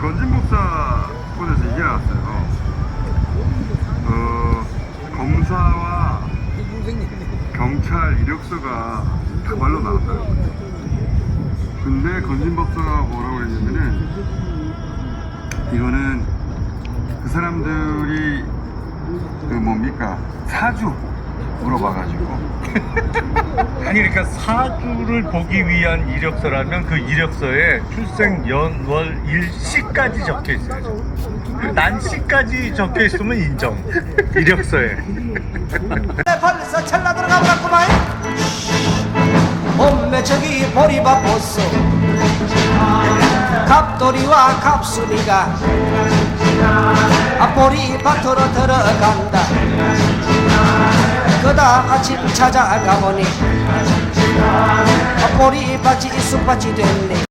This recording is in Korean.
건진 목사 분에서 이게 나왔어요. 어, 검사와 경찰 이력서가 다발로 나왔어요. 근데 건진 법사가 뭐라고 그랬냐면은 이거는 그 사람들이 그 뭡니까 사주 물어봐가지고 아니 그러니까 사주를 보기 위한 이력서라면 그 이력서에 출생 연월 일시까지 적혀 있어야죠. 난시까지 적혀 있으면 인정. 이력서에. 내 발에서 찰나 들어가 버렸구만 몸매 저기 보리밥 보소 갑돌이와 갑순이가 아 보리밭으로 들어간다 그 다 아침 찾아가 보니. 아 보리밭이 쑥밭이 됐네